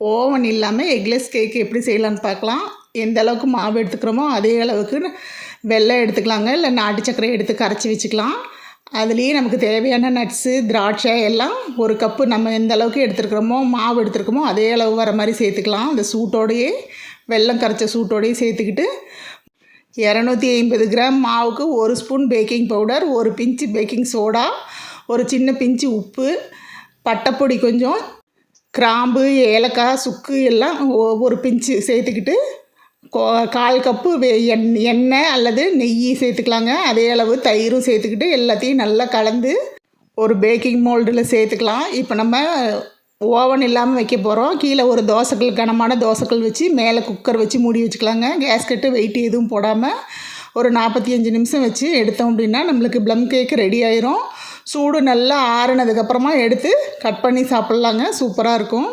Oven இல்லாமல் eggless cake எப்படி செய்யலான்னு பார்க்கலாம். எந்த அளவுக்கு மாவு எடுத்துக்கிறோமோ அதே அளவுக்கு வெள்ளம் எடுத்துக்கலாங்க. இல்லை நாட்டு சர்க்கரை எடுத்து கரைச்சி வச்சுக்கலாம். அதுலேயே நமக்கு தேவையான நட்ஸு திராட்சை எல்லாம் ஒரு கப்பு நம்ம எந்த அளவுக்கு எடுத்துருக்குறோமோ மாவு எடுத்துருக்கோமோ அதே அளவு வர மாதிரி சேர்த்துக்கலாம். அந்த சூட்டோடையே வெல்லம் கரைச்ச சூட்டோடையே சேர்த்துக்கிட்டு இரநூத்தி ஐம்பது கிராம் மாவுக்கு ஒரு ஸ்பூன் பேக்கிங் பவுடர் ஒரு பிஞ்சு பேக்கிங் சோடா ஒரு சின்ன பிஞ்சு உப்பு பட்டைப்பொடி கொஞ்சம் கிராம்பு ஏலக்காய் சுக்கு எல்லாம் ஒவ்வொரு பிஞ்சு சேர்த்துக்கிட்டு கோ- கால் கப்பு எண் எண்ணெய் அல்லது நெய் சேர்த்துக்கலாங்க. அதே அளவு தயிரும் சேர்த்துக்கிட்டு எல்லாத்தையும் நல்லா கலந்து ஒரு பேக்கிங் மோல்டில் சேர்த்துக்கலாம். இப்போ நம்ம ஓவன் இல்லாமல் வைக்க போகிறோம் கீழே ஒரு தோசைக்கல் கனமான தோசைக்கல் வச்சு மேலே குக்கர் வச்சு மூடி வச்சுக்கலாங்க. கேஸ்கட்டு வெயிட் எதுவும் போடாமல் ஒரு நாற்பத்தி அஞ்சு நிமிஷம் வச்சு எடுத்தோம் அப்படின்னா நம்மளுக்கு ப்ளம் கேக் ரெடி ஆயிரும். சூடு நல்லா ஆறினதுக்கப்புறமா எடுத்து கட் பண்ணி சாப்பிட்லாங்க. சூப்பராக இருக்கும்.